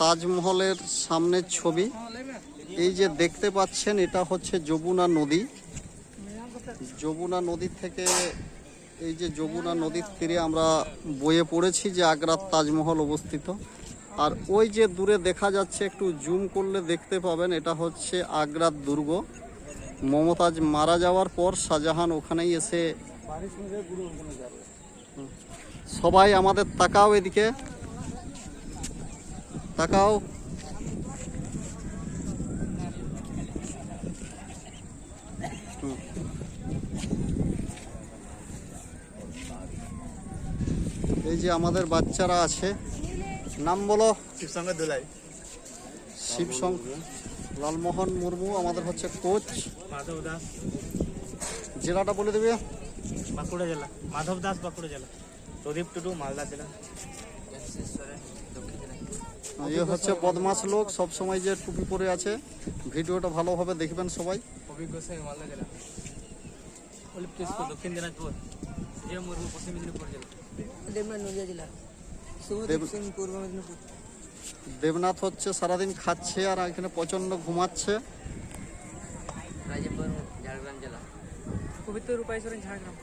তাজমহলের সামনের ছবি। এই যে দেখতে পাচ্ছেন, এটা হচ্ছে যমুনা নদী। যমুনা নদী থেকে এই যে যমুনা নদীর তীরে আমরা বয়ে পড়েছি যে আগ্রার তাজমহল অবস্থিত। আর ওই যে দূরে দেখা যাচ্ছে, একটু জুম করলে দেখতে পাবেন, এটা হচ্ছে আগ্রার দুর্গ। মমতাজ মারা যাওয়ার পর শাহজাহান ওখানেই এসে সবাই আমাদের তাকাও এদিকে। তাকাও। এই যে আমাদের বাচ্চারা আছে নাম বলো। শিবসঙ্গে দোলাই। শিবসং লালমোহন মুর্মু আমাদের হচ্ছে কোচ। মাধব দাস। জেলাটা বলে দেবে? বাঁকুড়া জেলা। মাধব দাস বাঁকুড়া জেলা। প্রদীপ টুডু মালদা জেলা। ইয়ে হচ্ছে বদমাস লোক সব সময় যে টুপি পরে আছে। ভিডিওটা ভালোভাবে দেখবেন সবাই। অভিজ্ঞ গোসাই মালদা জেলা অলিপ্ত দক্ষিণ দিনাজপুর। যে মুর্মু পশ্চিম মেদিনীপুর জেলা। দেবনাথ নদিয়া জেলা। শুভদীপ দেব- সিং পূর্ব মেদিনীপুর। দেবনাথ হচ্ছে সারাদিন খাচ্ছে আর এখানে প্রচণ্ড ঘুমাচ্ছে। ঝাড়গ্রাম জেলা। পবিত্র রূপাই ঝাড়গ্রাম।